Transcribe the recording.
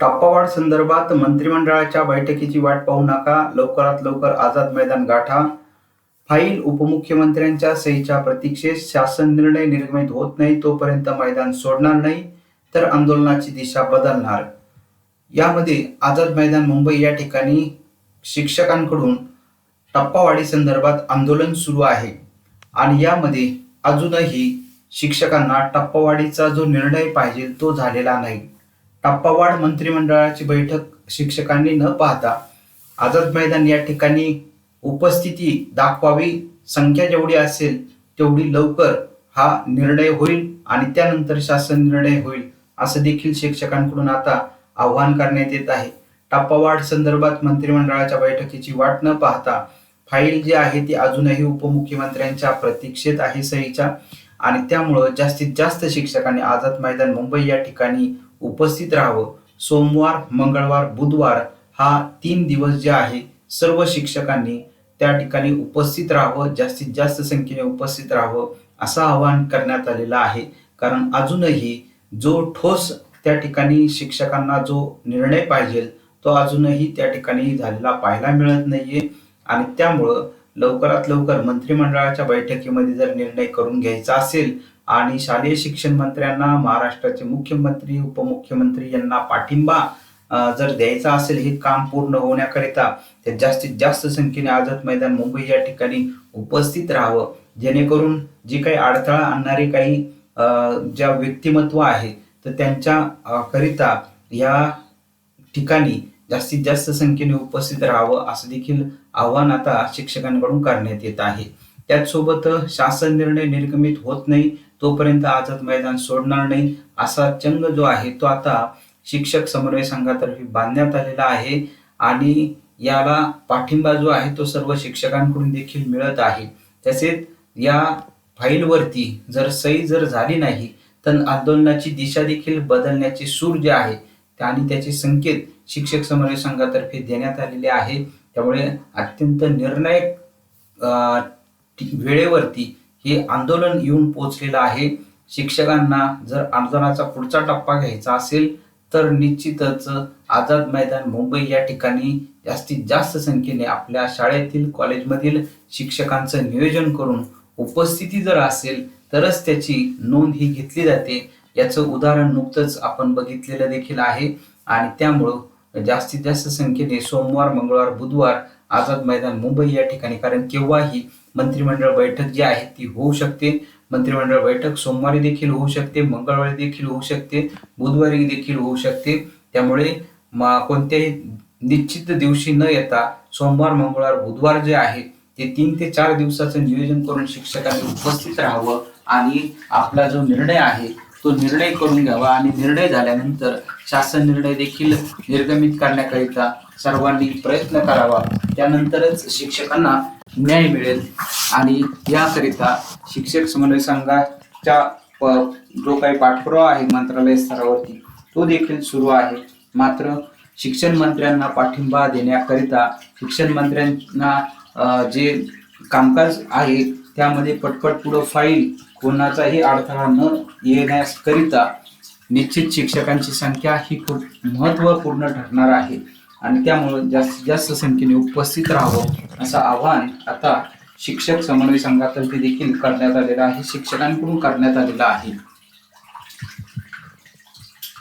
टप्पावाढ संदर्भात मंत्रिमंडळाच्या बैठकीची वाट पाहू नका. लवकरात लवकर आझाद मैदान गाठा. फाईल उपमुख्यमंत्र्यांच्या सहीच्या प्रतीक्षेत शासन निर्णय निर्गमित होत नाही तोपर्यंत मैदान सोडणार नाही तर आंदोलनाची दिशा बदलणार. यामध्ये आझाद मैदान मुंबई या ठिकाणी शिक्षकांकडून टप्पावाढी संदर्भात आंदोलन सुरू आहे. आणि यामध्ये अजूनही शिक्षकांना टप्पावाढीचा जो निर्णय पाहिजे तो झालेला नाही. टप्पावाढ मंत्रिमंडळाची बैठक शिक्षकांनी न पाहता आझाद मैदान या ठिकाणी उपस्थिती दाखवावी संख्या जेवढी असेल तेवढी लवकर हा निर्णय होईल आणि त्यानंतर शासन निर्णय होईल असं देखील शिक्षकांकडून आता आवाहन करण्यात येत आहे. टप्पावाढ संदर्भात मंत्रिमंडळाच्या बैठकीची वाट न पाहता फाईल जी आहे ती अजूनही उपमुख्यमंत्र्यांच्या प्रतीक्षेत आहे सहीच्या आणि त्यामुळं जास्तीत जास्त शिक्षकांनी आझाद मैदान मुंबई या ठिकाणी उपस्थित राहावं. सोमवार मंगळवार बुधवार हा तीन दिवस जे आहे सर्व शिक्षकांनी त्या ठिकाणी उपस्थित राहावं जास्तीत जास्त संख्येने उपस्थित राहावं असं आवाहन करण्यात आलेलं आहे. कारण अजूनही जो ठोस त्या ठिकाणी शिक्षकांना जो निर्णय पाहिजे तो अजूनही त्या ठिकाणी झालेला पाहायला मिळत नाहीये. आणि त्यामुळं लवकरात लवकर मंत्रिमंडळाच्या बैठकीमध्ये जर निर्णय करून घ्यायचा असेल आणि शालेय शिक्षण मंत्र्यांना महाराष्ट्राचे मुख्यमंत्री उपमुख्यमंत्री यांना पाठिंबा जर द्यायचा असेल हे काम पूर्ण होण्याकरिता ते जास्तीत जास्त संख्येने आझाद मैदान मुंबई या ठिकाणी उपस्थित राहावं. जेणेकरून जी काही अडथळा आणणारे काही ज्या व्यक्तिमत्व आहे तर त्यांच्या करिता या ठिकाणी जास्तीत जास्त संख्येने उपस्थित राहावं असं देखील आव्हान आता शिक्षकांकडून करण्यात येत आहे. त्याचसोबत शासन निर्णय निर्गमित होत नाही तोपर्यंत आझाद मैदान सोडणार नाही. असा चंग जो आहे तो आता शिक्षक समन्वय संघातर्फे बांधण्यात आलेला आहे आणि याला पाठिंबा जो आहे तो सर्व शिक्षकांकडून देखील मिळत आहे. तसेच या फाईलवरती जर सही जर झाली नाही तर आंदोलनाची दिशा देखील बदलण्याचे सूर जे आहे आणि त्याचे संकेत शिक्षक समन्वय संघातर्फे देण्यात आलेले आहे. त्यामुळे अत्यंत निर्णायक वेळेवरती हे आंदोलन येऊन पोहोचलेलं आहे. शिक्षकांना जर आंदोलनाचा पुढचा टप्पा घ्यायचा असेल तर निश्चितच आझाद मैदान मुंबई या ठिकाणी जास्तीत जास्त संख्येने आपल्या शाळेतील कॉलेजमधील शिक्षकांचं नियोजन करून उपस्थिती जर असेल तरच त्याची नोंद ही घेतली जाते. याचं उदाहरण नुकतंच आपण बघितलेलं देखील आहे. आणि त्यामुळं जास्तीत जास्त संख्येने सोमवार मंगळवार बुधवार आझाद मैदान मुंबई या ठिकाणी. कारण केव्हाही मंत्रिमंडळ बैठक जी आहे ती होऊ शकते. मंत्रिमंडळ बैठक सोमवारी देखील होऊ शकते मंगळवारी देखील होऊ शकते बुधवारी देखील होऊ शकते. त्यामुळे म- कोणत्याही निश्चित दिवशी न येता सोमवार मंगळवार बुधवार जे आहे ते तीन ते चार दिवसाचं नियोजन करून शिक्षकांनी उपस्थित राहावं आणि आपला जो निर्णय आहे तो निर्णय करून घ्यावा. आणि निर्णय झाल्यानंतर शासन निर्णय देखील निर्गमित करण्याकरिता सर्वांनी प्रयत्न करावा. त्यानंतरच शिक्षकांना न्याय मिळेल. आणि याकरिता शिक्षक समन्वय संघाच्या जो काही पाठपुरावा आहे मंत्रालय स्तरावरती तो देखील सुरू आहे. मात्र शिक्षण मंत्र्यांना पाठिंबा देण्याकरिता शिक्षण मंत्र्यांना जे कामकाज आहे त्यामध्ये पटपट पुढं फाईल कोणाचाही अडथळा न येण्याकरिता निश्चित शिक्षकांची संख्या ही खूप महत्त्वपूर्ण ठरणार आहे. आणि त्यामुळे जास्तीत जास्त संख्येने उपस्थित राहावं असं आव्हान आता शिक्षक समन्वय संघातर्फे देखील करण्यात आलेलं आहे. शिक्षकांकडून करण्यात आलेलं आहे.